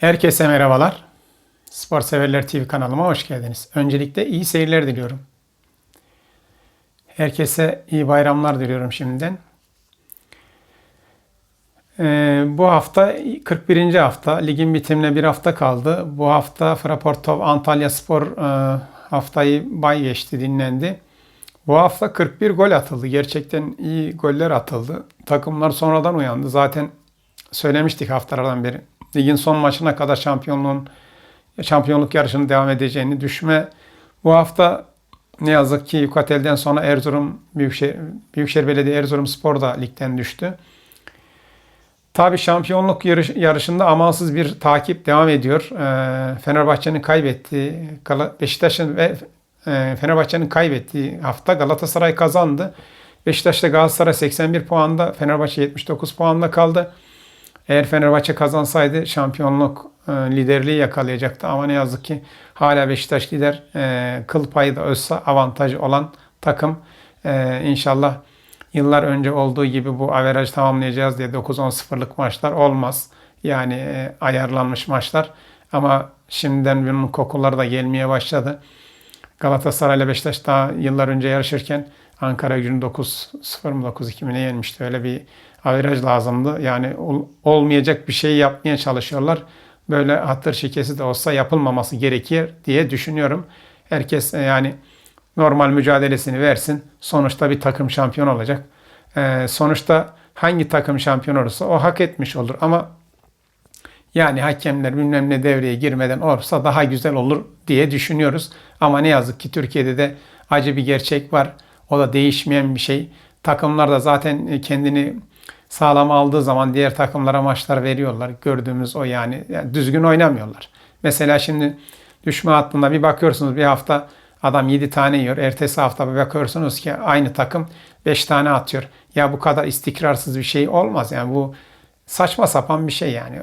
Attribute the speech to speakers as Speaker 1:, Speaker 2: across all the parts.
Speaker 1: Herkese merhabalar. Spor Severler TV kanalıma hoş geldiniz. Öncelikle iyi seyirler diliyorum. Herkese iyi bayramlar diliyorum şimdiden. Ee, bu hafta 41. hafta. Ligin bitimine bir hafta kaldı. Bu hafta Fraportov Antalya Spor e, haftayı bay geçti, dinlendi. Bu hafta 41 gol atıldı. Gerçekten iyi goller atıldı. Takımlar sonradan uyandı. Zaten söylemiştik haftalardan beri. Ligin son maçına kadar şampiyonluğun şampiyonluk yarışının devam edeceğini düşme bu hafta ne yazık ki Yukatel'den sonra Erzurum Büyükşehir, Büyükşehir Belediye Erzurum Spor da ligden düştü. Tabi şampiyonluk yarış, yarışında amansız bir takip devam ediyor. Ee, Fenerbahçe'nin kaybettiği, Beşiktaş'ın ve e, Fenerbahçe'nin kaybettiği hafta Galatasaray kazandı. Beşiktaş'ta Galatasaray 81 puanda, Fenerbahçe 79 puanda kaldı. Eğer Fenerbahçe kazansaydı şampiyonluk e, liderliği yakalayacaktı. Ama ne yazık ki hala Beşiktaş lider. E, kıl payı da ölse avantajı olan takım. E, inşallah yıllar önce olduğu gibi bu averaj tamamlayacağız diye 9-10-0'lık maçlar olmaz. Yani ayarlanmış maçlar. Ama şimdiden bunun kokuları da gelmeye başladı. Galatasaray ile Beşiktaş daha yıllar önce yarışırken Ankara gücünü 9-0 mı 9-2 mi ne yenmişti. Öyle bir averaj lazımdı. Yani ol, olmayacak bir şey yapmaya çalışıyorlar. Böyle hatır şikesi de olsa yapılmaması gerekir diye düşünüyorum. Herkes e, yani normal mücadelesini versin. Sonuçta bir takım şampiyon olacak. Ee, sonuçta hangi takım şampiyon olursa o hak etmiş olur. Ama yani hakemler bilmem ne devreye girmeden olursa daha güzel olur diye düşünüyoruz. Ama ne yazık ki Türkiye'de de acı bir gerçek var. O da değişmeyen bir şey. Takımlar da zaten kendini sağlam aldığı zaman diğer takımlara maçlar veriyorlar. Gördüğümüz o yani. yani düzgün oynamıyorlar. Mesela şimdi düşme hattında bir bakıyorsunuz bir hafta adam 7 tane yiyor. Ertesi hafta bir bakıyorsunuz ki aynı takım 5 tane atıyor. Ya bu kadar istikrarsız bir şey olmaz. Yani bu saçma sapan bir şey yani.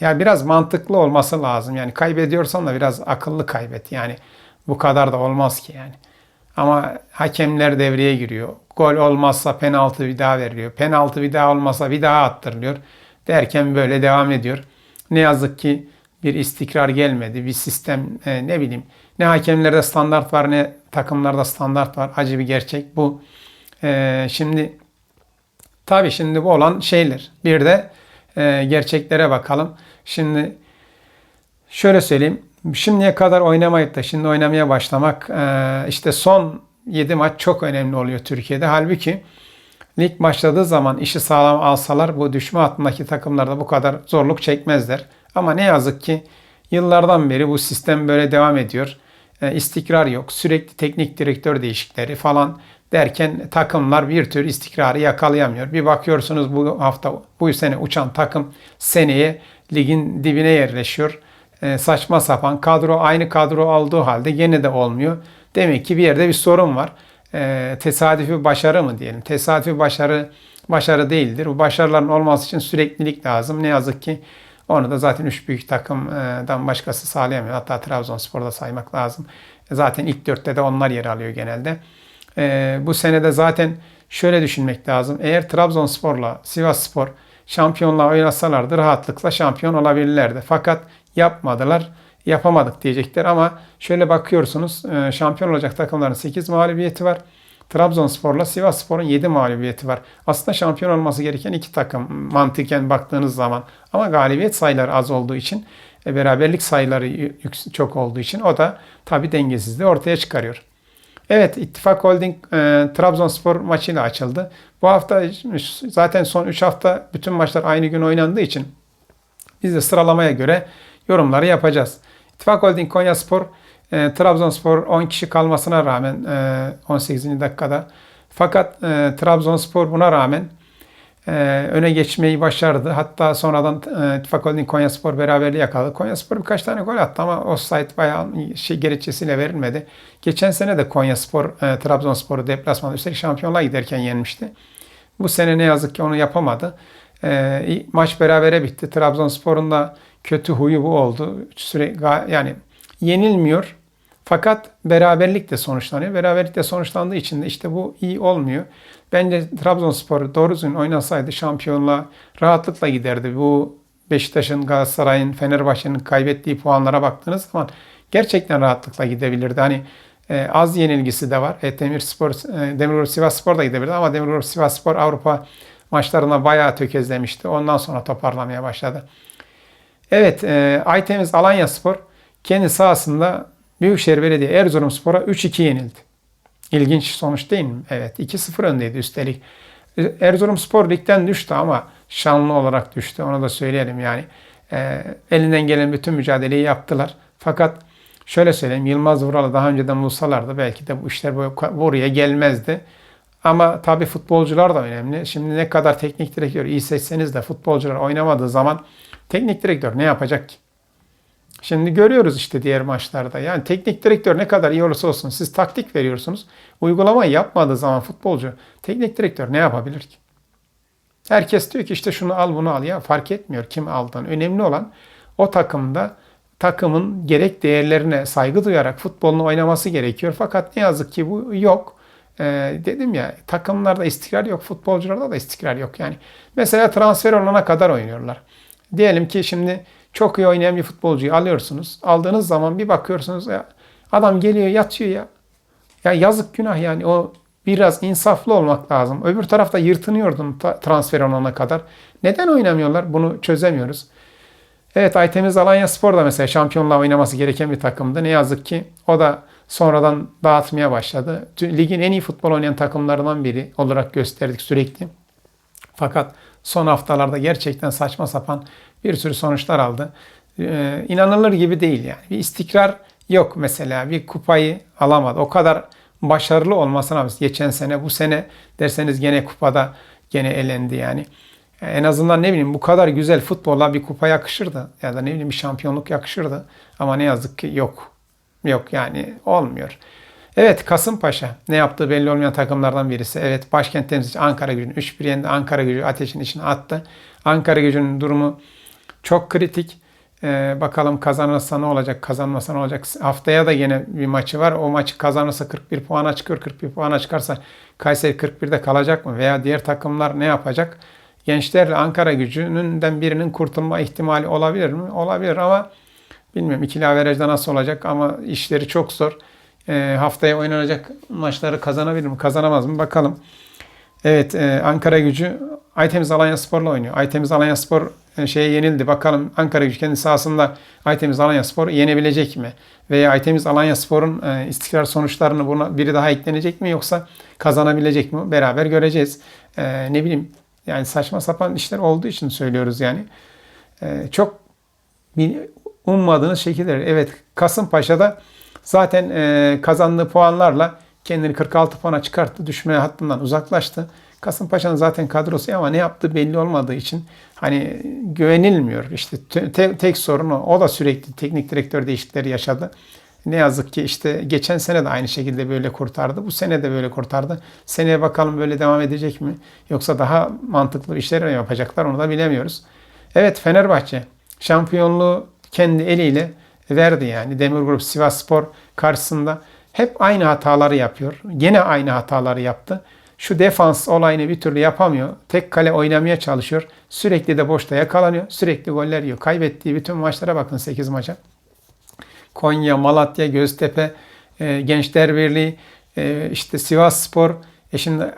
Speaker 1: Ya biraz mantıklı olması lazım. Yani kaybediyorsan da biraz akıllı kaybet. Yani bu kadar da olmaz ki yani. Ama hakemler devreye giriyor. Gol olmazsa penaltı bir daha veriliyor. Penaltı bir daha olmazsa bir daha attırılıyor. Derken böyle devam ediyor. Ne yazık ki bir istikrar gelmedi. Bir sistem e, ne bileyim ne hakemlerde standart var ne takımlarda standart var. Acı bir gerçek bu. E, şimdi tabii şimdi bu olan şeyler. Bir de e, gerçeklere bakalım. Şimdi şöyle söyleyeyim. Şimdiye kadar oynamayıp da şimdi oynamaya başlamak e, işte son 7 maç çok önemli oluyor Türkiye'de. Halbuki lig başladığı zaman işi sağlam alsalar bu düşme hattındaki takımlarda bu kadar zorluk çekmezler. Ama ne yazık ki yıllardan beri bu sistem böyle devam ediyor. E, istikrar yok. Sürekli teknik direktör değişikleri falan derken takımlar bir tür istikrarı yakalayamıyor. Bir bakıyorsunuz bu hafta bu sene uçan takım seneye ligin dibine yerleşiyor. E, saçma sapan kadro aynı kadro aldığı halde gene de olmuyor. Demek ki bir yerde bir sorun var. E, tesadüfi başarı mı diyelim? Tesadüfi başarı başarı değildir. Bu başarıların olması için süreklilik lazım. Ne yazık ki onu da zaten üç büyük takımdan başkası sağlayamıyor. Hatta Trabzonspor'da saymak lazım. Zaten ilk dörtte de onlar yer alıyor genelde. E, bu senede zaten şöyle düşünmek lazım. Eğer Trabzonspor'la Sivasspor şampiyonluğa oynasalardı rahatlıkla şampiyon olabilirlerdi. Fakat yapmadılar. Yapamadık diyecekler ama şöyle bakıyorsunuz e, şampiyon olacak takımların 8 mağlubiyeti var. Trabzonspor'la Sivasspor'un 7 mağlubiyeti var. Aslında şampiyon olması gereken iki takım mantıken baktığınız zaman. Ama galibiyet sayıları az olduğu için, e, beraberlik sayıları çok olduğu için o da tabi dengesizliği ortaya çıkarıyor. Evet İttifak Holding e, Trabzonspor maçıyla açıldı. Bu hafta zaten son 3 hafta bütün maçlar aynı gün oynandığı için biz de sıralamaya göre yorumları yapacağız. İttifak Holding Konya Spor, e, Trabzonspor 10 kişi kalmasına rağmen e, 18. dakikada fakat e, Trabzonspor buna rağmen e, öne geçmeyi başardı. Hatta sonradan e, İttifak Holding Konya Spor beraberliği yakaladı. Konya Spor birkaç tane gol attı ama offside bayağı şey gerekçesiyle verilmedi. Geçen sene de Konya Spor e, Trabzonspor'u deplasmanda üstelik şampiyonluğa giderken yenmişti. Bu sene ne yazık ki onu yapamadı. E, maç berabere bitti. Trabzonspor'un da kötü huyu bu oldu. Süre, yani yenilmiyor. Fakat beraberlik de sonuçlanıyor. Beraberlik de sonuçlandığı için de işte bu iyi olmuyor. Bence Trabzonspor doğru düzgün oynasaydı şampiyonluğa rahatlıkla giderdi. Bu Beşiktaş'ın, Galatasaray'ın, Fenerbahçe'nin kaybettiği puanlara baktığınız zaman gerçekten rahatlıkla gidebilirdi. Hani e, az yenilgisi de var. E, Demirspor, e, Demirspor Sivas Spor da gidebilirdi ama Demirspor Sivas Spor Avrupa maçlarına bayağı tökezlemişti. Ondan sonra toparlamaya başladı. Evet, e, Aytemiz Alanya Spor kendi sahasında Büyükşehir Belediye Erzurumspor'a 3-2 yenildi. İlginç sonuç değil mi? Evet, 2-0 öndeydi üstelik. Erzurumspor ligden düştü ama şanlı olarak düştü. Onu da söyleyelim yani. E, elinden gelen bütün mücadeleyi yaptılar. Fakat şöyle söyleyeyim Yılmaz Vural'ı daha önceden bulsalardı belki de bu işler buraya gelmezdi. Ama tabii futbolcular da önemli. Şimdi ne kadar teknik direktör iyi seçseniz de futbolcular oynamadığı zaman teknik direktör ne yapacak ki? Şimdi görüyoruz işte diğer maçlarda. Yani teknik direktör ne kadar iyi olursa olsun siz taktik veriyorsunuz. Uygulamayı yapmadığı zaman futbolcu teknik direktör ne yapabilir ki? Herkes diyor ki işte şunu al bunu al ya fark etmiyor kim aldığını. Önemli olan o takımda takımın gerek değerlerine saygı duyarak futbolunu oynaması gerekiyor. Fakat ne yazık ki bu yok. Ee, dedim ya takımlarda istikrar yok, futbolcularda da istikrar yok. Yani mesela transfer olana kadar oynuyorlar. Diyelim ki şimdi çok iyi oynayan bir futbolcuyu alıyorsunuz. Aldığınız zaman bir bakıyorsunuz ya adam geliyor yatıyor ya. Ya yazık günah yani o biraz insaflı olmak lazım. Öbür tarafta yırtınıyordun transfer olana kadar. Neden oynamıyorlar? Bunu çözemiyoruz. Evet Aytemiz Alanya Spor da mesela şampiyonluğa oynaması gereken bir takımdı. Ne yazık ki o da sonradan dağıtmaya başladı. Ligin en iyi futbol oynayan takımlarından biri olarak gösterdik sürekli. Fakat son haftalarda gerçekten saçma sapan bir sürü sonuçlar aldı. Ee, inanılır gibi değil yani. Bir istikrar yok mesela. Bir kupayı alamadı. O kadar başarılı olmasına geçen sene bu sene derseniz gene kupada gene elendi yani. En azından ne bileyim bu kadar güzel futbola bir kupa yakışırdı. Ya da ne bileyim bir şampiyonluk yakışırdı. Ama ne yazık ki yok. Yok yani olmuyor. Evet Kasımpaşa ne yaptığı belli olmayan takımlardan birisi. Evet başkent temsilcisi Ankara gücünü 3-1 yendi. Ankara gücü ateşin içine attı. Ankara gücünün durumu çok kritik. Ee, bakalım kazanırsa ne olacak, kazanmasa ne olacak. Haftaya da yine bir maçı var. O maçı kazanırsa 41 puana çıkıyor. 41 puana çıkarsa Kayseri 41'de kalacak mı? Veya diğer takımlar ne yapacak? Gençlerle Ankara gücünün birinin kurtulma ihtimali olabilir mi? Olabilir ama bilmiyorum ikili averajda nasıl olacak ama işleri çok zor. E, haftaya oynanacak maçları kazanabilir mi? Kazanamaz mı? Bakalım. Evet e, Ankara gücü Aytemiz Alanya Spor'la oynuyor. Aytemiz Alanya Spor e, şeye yenildi. Bakalım Ankara gücü kendi sahasında Aytemiz Alanya Spor yenebilecek mi? Veya Aytemiz Alanya Spor'un e, istikrar sonuçlarını buna biri daha eklenecek mi yoksa kazanabilecek mi? Beraber göreceğiz. E, ne bileyim yani saçma sapan işler olduğu için söylüyoruz yani. Çok ummadığınız şekilde. Evet Kasımpaşa'da zaten e, kazandığı puanlarla kendini 46 puana çıkarttı. Düşme hattından uzaklaştı. Kasımpaşa'nın zaten kadrosu ama ne yaptığı belli olmadığı için hani güvenilmiyor. İşte te, tek sorunu o da sürekli teknik direktör değişiklikleri yaşadı. Ne yazık ki işte geçen sene de aynı şekilde böyle kurtardı. Bu sene de böyle kurtardı. Seneye bakalım böyle devam edecek mi? Yoksa daha mantıklı işler mi yapacaklar onu da bilemiyoruz. Evet Fenerbahçe şampiyonluğu kendi eliyle verdi yani. Demir Grup Sivas Spor karşısında hep aynı hataları yapıyor. Gene aynı hataları yaptı. Şu defans olayını bir türlü yapamıyor. Tek kale oynamaya çalışıyor. Sürekli de boşta yakalanıyor. Sürekli goller yiyor. Kaybettiği bütün maçlara bakın 8 maça. Konya, Malatya, Göztepe, e, Gençler Birliği, e, işte Sivas Spor, e şimdi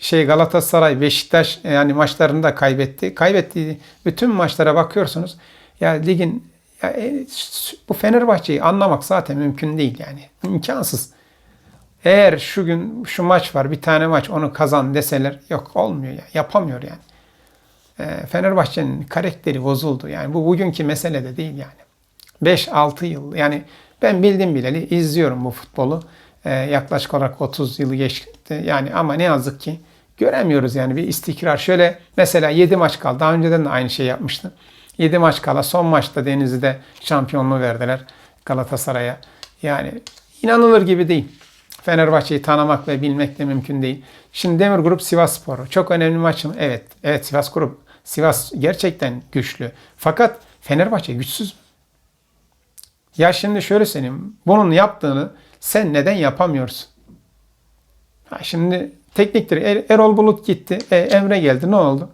Speaker 1: şey Galatasaray, Beşiktaş e, yani maçlarını da kaybetti. Kaybettiği bütün maçlara bakıyorsunuz. Ya ligin ya, e, bu Fenerbahçe'yi anlamak zaten mümkün değil yani. İmkansız. Eğer şu gün şu maç var bir tane maç onu kazan deseler yok olmuyor ya yapamıyor yani. E, Fenerbahçe'nin karakteri bozuldu yani bu bugünkü mesele de değil yani. 5-6 yıl. Yani ben bildim bileli izliyorum bu futbolu. Ee, yaklaşık olarak 30 yılı geçti. Yani ama ne yazık ki göremiyoruz yani bir istikrar. Şöyle mesela 7 maç kaldı. Daha önceden de aynı şey yapmıştı. 7 maç kala son maçta Denizli'de şampiyonluğu verdiler Galatasaray'a. Yani inanılır gibi değil. Fenerbahçe'yi tanımak ve bilmek de mümkün değil. Şimdi Demir Grup Sivas Sporu. Çok önemli maç mı? Evet. Evet Sivas Grup. Sivas gerçekten güçlü. Fakat Fenerbahçe güçsüz? Ya şimdi şöyle söyleyeyim. Bunun yaptığını sen neden yapamıyorsun? Ha şimdi tekniktir. Er, Erol Bulut gitti. E, Emre geldi. Ne oldu?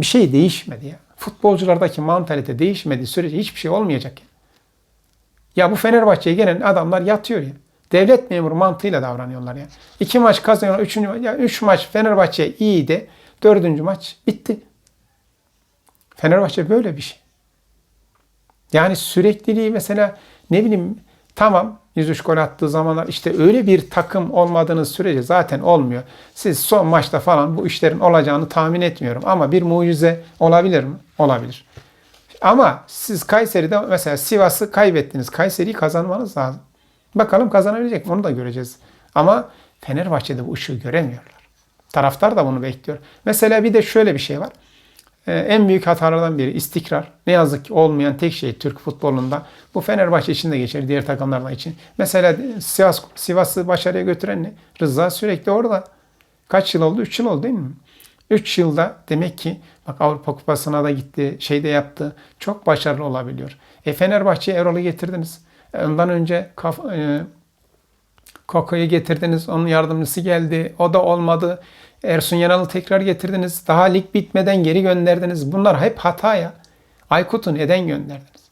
Speaker 1: Bir şey değişmedi ya. Futbolculardaki mantalite değişmediği sürece hiçbir şey olmayacak. Ya, ya bu Fenerbahçe'ye gelen adamlar yatıyor ya. Devlet memuru mantığıyla davranıyorlar ya. İki maç kazanıyorlar. Üçüncü ya üç maç Fenerbahçe iyiydi. Dördüncü maç bitti. Fenerbahçe böyle bir şey. Yani sürekliliği mesela ne bileyim tamam 103 gol attığı zamanlar işte öyle bir takım olmadığınız sürece zaten olmuyor. Siz son maçta falan bu işlerin olacağını tahmin etmiyorum. Ama bir mucize olabilir mi? Olabilir. Ama siz Kayseri'de mesela Sivas'ı kaybettiniz. Kayseri'yi kazanmanız lazım. Bakalım kazanabilecek mi? Onu da göreceğiz. Ama Fenerbahçe'de bu ışığı göremiyorlar. Taraftar da bunu bekliyor. Mesela bir de şöyle bir şey var. Ee, en büyük hatalardan biri istikrar. Ne yazık ki olmayan tek şey Türk futbolunda. Bu Fenerbahçe için de geçer, diğer takımlarla için. Mesela Sivas, Sivas'ı başarıya götüren ne? Rıza sürekli orada. Kaç yıl oldu? 3 yıl oldu değil mi? 3 yılda demek ki bak Avrupa Kupası'na da gitti, şey de yaptı. Çok başarılı olabiliyor. E Fenerbahçe'ye Erol'u getirdiniz. Ondan önce kaf, e, Koko'yu getirdiniz. Onun yardımcısı geldi. O da olmadı. Ersun Yanal'ı tekrar getirdiniz. Daha lig bitmeden geri gönderdiniz. Bunlar hep hata ya. Aykut'u neden gönderdiniz?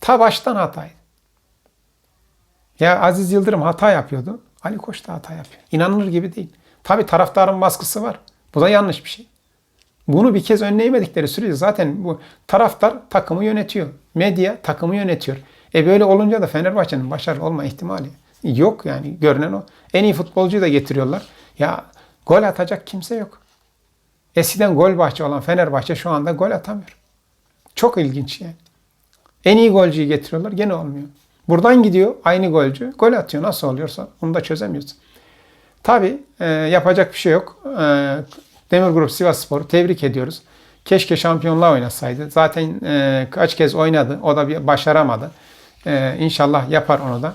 Speaker 1: Ta baştan hataydı. Ya Aziz Yıldırım hata yapıyordu. Ali Koç da hata yapıyor. İnanılır gibi değil. Tabi taraftarın baskısı var. Bu da yanlış bir şey. Bunu bir kez önleyemedikleri sürece zaten bu taraftar takımı yönetiyor. Medya takımı yönetiyor. E böyle olunca da Fenerbahçe'nin başarılı olma ihtimali yok yani görünen o. En iyi futbolcuyu da getiriyorlar. Ya gol atacak kimse yok. Eskiden gol bahçe olan Fenerbahçe şu anda gol atamıyor. Çok ilginç yani. En iyi golcüyü getiriyorlar gene olmuyor. Buradan gidiyor aynı golcü gol atıyor. Nasıl oluyorsa onu da çözemiyorsun. Tabi e, yapacak bir şey yok. E, Demir Grup Sivas Spor'u tebrik ediyoruz. Keşke şampiyonluğa oynasaydı. Zaten e, kaç kez oynadı. O da bir başaramadı. E, inşallah yapar onu da.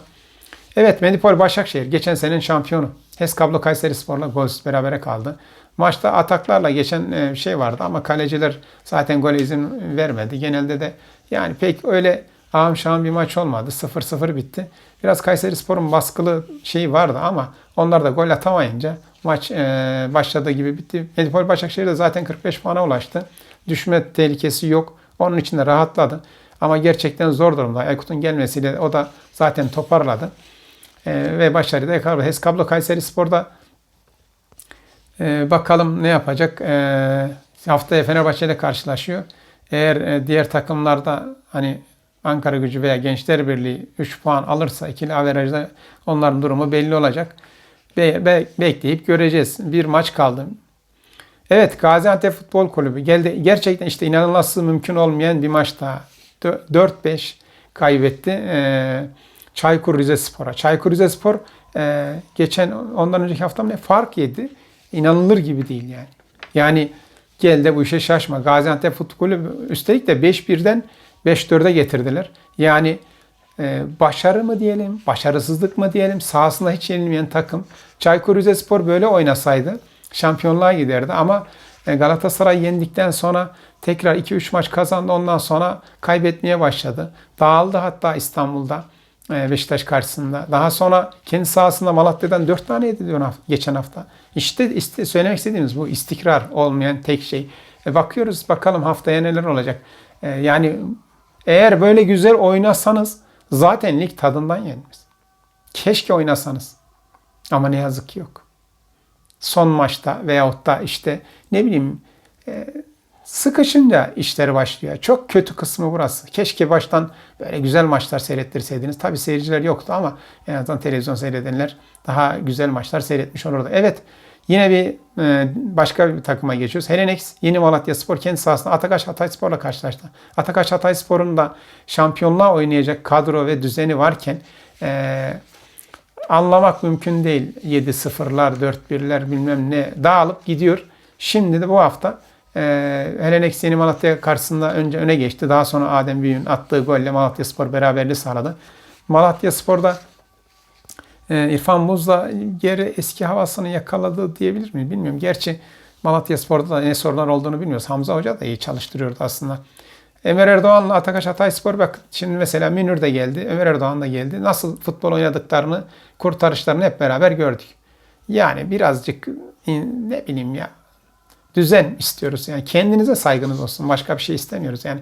Speaker 1: Evet Medipol Başakşehir geçen senenin şampiyonu. HES Kablo Kayseri Spor'la golsüz berabere kaldı. Maçta ataklarla geçen e, şey vardı ama kaleciler zaten gole izin vermedi. Genelde de yani pek öyle ağam şahım bir maç olmadı. 0-0 bitti. Biraz Kayseri Spor'un baskılı şeyi vardı ama onlar da gol atamayınca maç e, başladığı gibi bitti. Medipol Başakşehir de zaten 45 puana ulaştı. Düşme tehlikesi yok. Onun için de rahatladı. Ama gerçekten zor durumda. Aykut'un gelmesiyle o da zaten toparladı. E, ve başarıyı da yakaladı. HES Kablo Kayseri Spor'da e, bakalım ne yapacak. E, haftaya Fenerbahçe ile karşılaşıyor. Eğer e, diğer takımlarda hani Ankara Gücü veya Gençler Birliği 3 puan alırsa ikili averajda onların durumu belli olacak. Be- be- bekleyip göreceğiz. Bir maç kaldı. Evet Gaziantep Futbol Kulübü geldi. Gerçekten işte inanılması mümkün olmayan bir maç daha. 4-5 kaybetti. Ee, Çaykur Rizespor'a. Çaykur Rizespor e, geçen ondan önceki hafta ne fark yedi. İnanılır gibi değil yani. Yani gel de bu işe şaşma. Gaziantep Futbol Kulübü üstelik de 5-1'den 5-4'e getirdiler. Yani e, başarı mı diyelim, başarısızlık mı diyelim, sahasında hiç yenilmeyen takım. Çaykur Rizespor böyle oynasaydı şampiyonluğa giderdi ama e, Galatasaray yendikten sonra tekrar 2-3 maç kazandı. Ondan sonra kaybetmeye başladı. Dağıldı hatta İstanbul'da Beşiktaş karşısında. Daha sonra kendi sahasında Malatya'dan 4 tane yedi geçen hafta. İşte, işte söylemek istediğimiz bu istikrar olmayan tek şey. E, bakıyoruz bakalım haftaya neler olacak. E, yani eğer böyle güzel oynasanız zaten lig tadından yenmez. Keşke oynasanız. Ama ne yazık ki yok. Son maçta veyahut da işte ne bileyim e, sıkışınca işleri başlıyor. Çok kötü kısmı burası. Keşke baştan böyle güzel maçlar seyrettirseydiniz. Tabi seyirciler yoktu ama en azından televizyon seyredenler daha güzel maçlar seyretmiş olurdu. Evet Yine bir e, başka bir takıma geçiyoruz. Helenex Yeni Malatya Spor kendi sahasında Atakaş Hatay Spor'la karşılaştı. Atakaş Hatay Spor'un da şampiyonluğa oynayacak kadro ve düzeni varken e, anlamak mümkün değil. 7-0'lar, 4-1'ler bilmem ne dağılıp gidiyor. Şimdi de bu hafta e, Helenex Yeni Malatya karşısında önce öne geçti. Daha sonra Adem Büyük'ün attığı golle Malatya Spor beraberliği sağladı. Malatya Spor'da e, İrfan Buz'la geri eski havasını yakaladı diyebilir miyim bilmiyorum. Gerçi Malatya Spor'da da ne sorunlar olduğunu bilmiyoruz. Hamza Hoca da iyi çalıştırıyordu aslında. Ömer Erdoğan'la Atakaş Hatay Spor bak şimdi mesela Münir de geldi, Ömer Erdoğan da geldi. Nasıl futbol oynadıklarını, kurtarışlarını hep beraber gördük. Yani birazcık ne bileyim ya düzen istiyoruz. Yani kendinize saygınız olsun. Başka bir şey istemiyoruz. Yani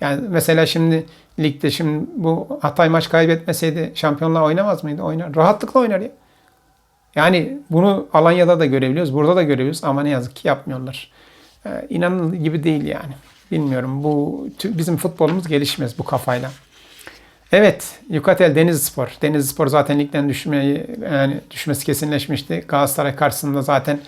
Speaker 1: yani mesela şimdi ligde şimdi bu Hatay maç kaybetmeseydi şampiyonluğa oynamaz mıydı? Oynar. Rahatlıkla oynar ya. Yani bunu Alanya'da da görebiliyoruz, burada da görebiliyoruz ama ne yazık ki yapmıyorlar. Ee, inanılır gibi değil yani. Bilmiyorum bu bizim futbolumuz gelişmez bu kafayla. Evet, Yukatel Denizlispor. Denizlispor zaten ligden düşmeyi yani düşmesi kesinleşmişti. Galatasaray karşısında zaten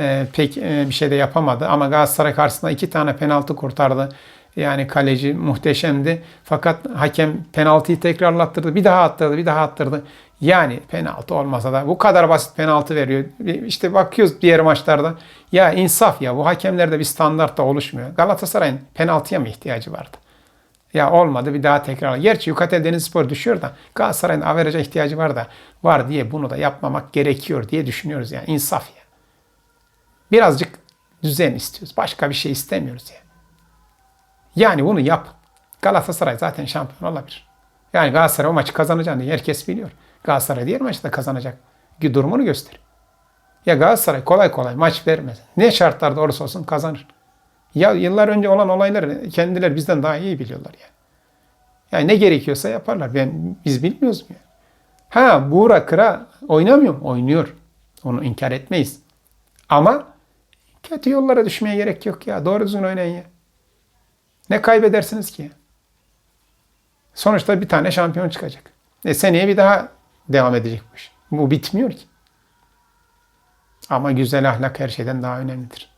Speaker 1: e, pek e, bir şey de yapamadı ama Galatasaray karşısında iki tane penaltı kurtardı. Yani kaleci muhteşemdi. Fakat hakem penaltıyı tekrarlattırdı. Bir daha attırdı, bir daha attırdı. Yani penaltı olmasa da bu kadar basit penaltı veriyor. İşte bakıyoruz diğer maçlarda. Ya insaf ya bu hakemlerde bir standart da oluşmuyor. Galatasaray'ın penaltıya mı ihtiyacı vardı? Ya olmadı bir daha tekrar. Gerçi Yukatel Denizspor düşüyor da Galatasaray'ın averaja ihtiyacı var da var diye bunu da yapmamak gerekiyor diye düşünüyoruz yani. insaf ya. Birazcık düzen istiyoruz. Başka bir şey istemiyoruz ya. Yani bunu yap. Galatasaray zaten şampiyon olabilir. Yani Galatasaray o maçı kazanacağını herkes biliyor. Galatasaray diğer maçta da kazanacak. Durumunu göster. Ya Galatasaray kolay kolay maç vermez. Ne şartlarda olursa olsun kazanır. Ya yıllar önce olan olayları kendileri bizden daha iyi biliyorlar yani. Yani ne gerekiyorsa yaparlar. Ben, biz bilmiyoruz mu? Ha Buğra Kıra oynamıyor mu? Oynuyor. Onu inkar etmeyiz. Ama kötü yollara düşmeye gerek yok ya. Doğru düzgün oynayın ya. Ne kaybedersiniz ki? Sonuçta bir tane şampiyon çıkacak. E seneye bir daha devam edecek bu iş. Bu bitmiyor ki. Ama güzel ahlak her şeyden daha önemlidir.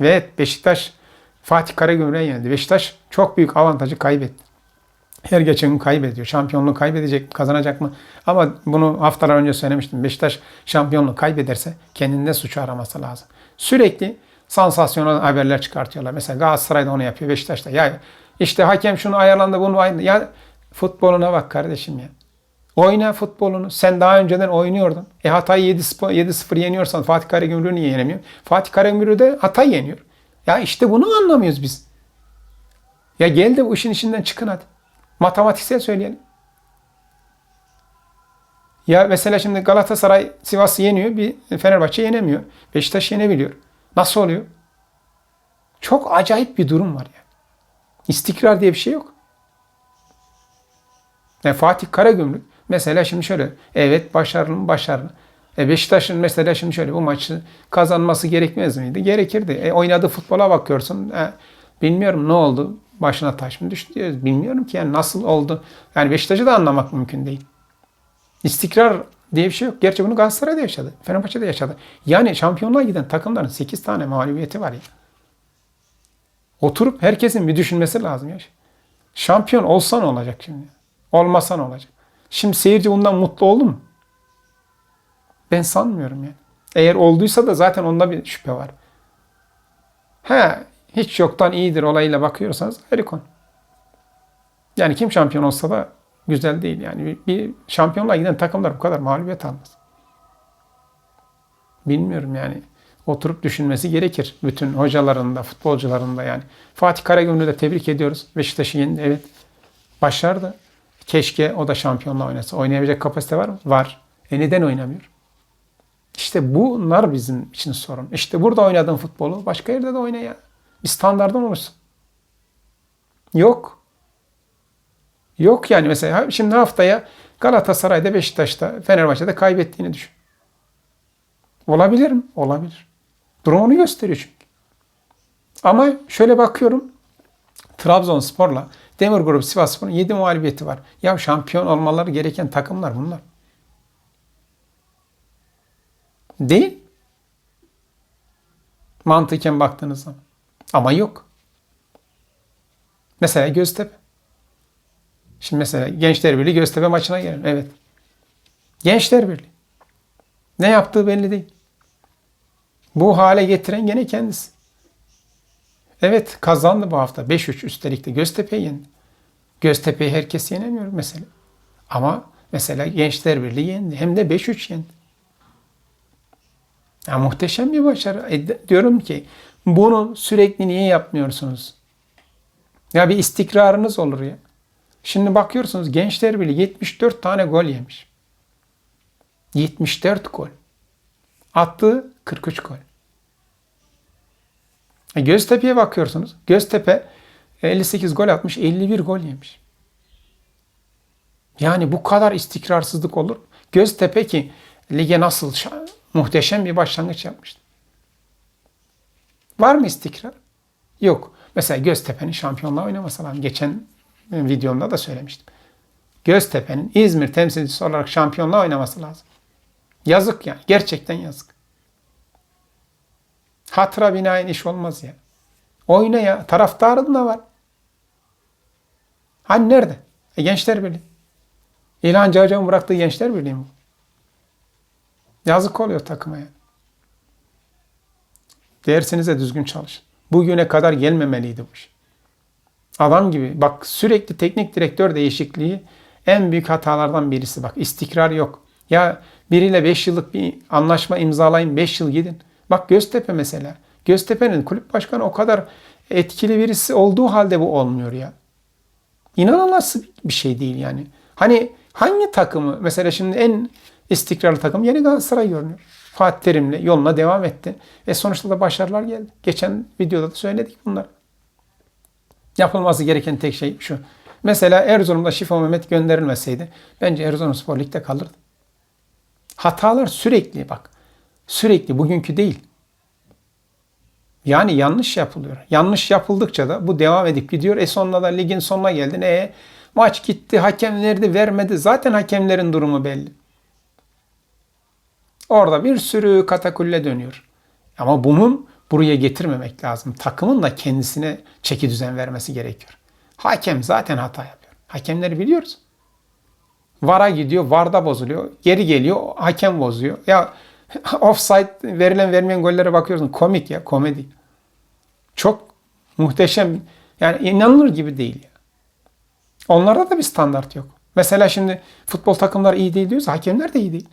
Speaker 1: Ve Beşiktaş Fatih Karagümrük'e yenildi. Beşiktaş çok büyük avantajı kaybetti. Her geçen gün kaybediyor. Şampiyonluğu kaybedecek, kazanacak mı? Ama bunu haftalar önce söylemiştim. Beşiktaş şampiyonluğu kaybederse kendinde suçu araması lazım. Sürekli sansasyonel haberler çıkartıyorlar. Mesela Galatasaray'da onu yapıyor, Beşiktaş'ta. Ya işte hakem şunu ayarlandı, bunu ayarlandı. Ya futboluna bak kardeşim ya. Oyna futbolunu. Sen daha önceden oynuyordun. E Hatay 7-0 yeniyorsan Fatih Karagümrük'ü niye yenemiyor? Fatih Karagümrük de Hatay yeniyor. Ya işte bunu anlamıyoruz biz. Ya gel de bu işin içinden çıkın hadi. Matematiksel söyleyelim. Ya mesela şimdi Galatasaray Sivas'ı yeniyor, bir Fenerbahçe yenemiyor. Beşiktaş yenebiliyor. Nasıl oluyor? Çok acayip bir durum var ya. İstikrar diye bir şey yok. Yani Fatih Karagümrük mesela şimdi şöyle. Evet başarılı mı? Başarılı. E Beşiktaş'ın mesela şimdi şöyle bu maçı kazanması gerekmez miydi? Gerekirdi. E oynadığı futbola bakıyorsun. E, bilmiyorum ne oldu? Başına taş mı düştü diyoruz. Bilmiyorum ki yani nasıl oldu. Yani Beşiktaş'ı da anlamak mümkün değil. İstikrar diye bir şey yok. Gerçi bunu Galatasaray'da yaşadı. Fenerbahçe'de yaşadı. Yani şampiyonluğa giden takımların 8 tane mağlubiyeti var ya. Oturup herkesin bir düşünmesi lazım ya. Şampiyon olsa ne olacak şimdi? Olmasa ne olacak? Şimdi seyirci bundan mutlu oldu mu? Ben sanmıyorum yani. Eğer olduysa da zaten onda bir şüphe var. He, hiç yoktan iyidir olayıyla bakıyorsanız ayrı konu. Yani kim şampiyon olsa da güzel değil. Yani bir şampiyonluğa giden takımlar bu kadar mağlubiyet almaz. Bilmiyorum yani. Oturup düşünmesi gerekir. Bütün hocaların da, futbolcuların da yani. Fatih Karagümrük'ü de tebrik ediyoruz. Beşiktaş'ı yendi. Evet. Başardı. Keşke o da şampiyonla oynasa. Oynayabilecek kapasite var mı? Var. E neden oynamıyor? İşte bunlar bizim için sorun. İşte burada oynadığın futbolu başka yerde de oyna ya. Bir standartın olursun. Yok. Yok yani mesela şimdi haftaya Galatasaray'da, Beşiktaş'ta, Fenerbahçe'de kaybettiğini düşün. Olabilir mi? Olabilir. Durum onu gösteriyor çünkü. Ama şöyle bakıyorum. Trabzonspor'la Demir Grup Sivasspor'un 7 mağlubiyeti var. Ya şampiyon olmaları gereken takımlar bunlar. Değil. Mantıken baktığınız zaman. Ama yok. Mesela Göztepe. Şimdi mesela Gençler Birliği Göztepe maçına gelelim. Evet. Gençler Birliği. Ne yaptığı belli değil. Bu hale getiren gene kendisi. Evet kazandı bu hafta. 5-3 üstelik de Göztepe'yi yendi. Göztepe'yi herkes yenemiyor mesela. Ama mesela Gençler Birliği yendi. Hem de 5-3 yendi. Ya muhteşem bir başarı. E, diyorum ki bunu sürekli niye yapmıyorsunuz? Ya bir istikrarınız olur ya. Şimdi bakıyorsunuz Gençler Birliği 74 tane gol yemiş. 74 gol. Attığı 43 gol. E, Göztepe'ye bakıyorsunuz. Göztepe 58 gol atmış, 51 gol yemiş. Yani bu kadar istikrarsızlık olur. Göztepe ki lige nasıl muhteşem bir başlangıç yapmıştı. Var mı istikrar? Yok. Mesela Göztepe'nin şampiyonluğa oynaması lazım. Geçen videomda da söylemiştim. Göztepe'nin İzmir temsilcisi olarak şampiyonluğa oynaması lazım. Yazık yani. Gerçekten yazık. Hatıra binaen iş olmaz ya. Oyna ya. Taraftarın da var. Hani nerede? E, Gençler Birliği. İlhan Cavcav'ın bıraktığı Gençler Birliği mi? Yazık oluyor takıma ya. Dersinize düzgün çalışın. Bugüne kadar gelmemeliydi bu iş. Adam gibi bak sürekli teknik direktör değişikliği en büyük hatalardan birisi. Bak istikrar yok. Ya biriyle 5 yıllık bir anlaşma imzalayın 5 yıl gidin. Bak Göztepe mesela. Göztepe'nin kulüp başkanı o kadar etkili birisi olduğu halde bu olmuyor ya. İnanılmaz bir şey değil yani. Hani hangi takımı mesela şimdi en istikrarlı takım yeni Galatasaray görünüyor. Fatih Terim'le yoluna devam etti. Ve sonuçta da başarılar geldi. Geçen videoda da söyledik bunları. Yapılması gereken tek şey şu. Mesela Erzurum'da Şifa Mehmet gönderilmeseydi bence Erzurumspor Lig'de kalırdı. Hatalar sürekli bak. Sürekli bugünkü değil. Yani yanlış yapılıyor. Yanlış yapıldıkça da bu devam edip gidiyor. E sonunda da ligin sonuna geldin. E maç gitti, hakem verdi, vermedi. Zaten hakemlerin durumu belli. Orada bir sürü katakulle dönüyor. Ama bunun buraya getirmemek lazım. Takımın da kendisine çeki düzen vermesi gerekiyor. Hakem zaten hata yapıyor. Hakemleri biliyoruz. VAR'a gidiyor, VAR'da bozuluyor. Geri geliyor, hakem bozuyor. Ya offside verilen vermeyen gollere bakıyorsun. Komik ya, komedi. Çok muhteşem. Yani inanılır gibi değil ya. Onlarda da bir standart yok. Mesela şimdi futbol takımları iyi değil diyorsa hakemler de iyi değil.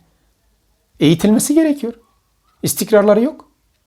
Speaker 1: Eğitilmesi gerekiyor. İstikrarları yok.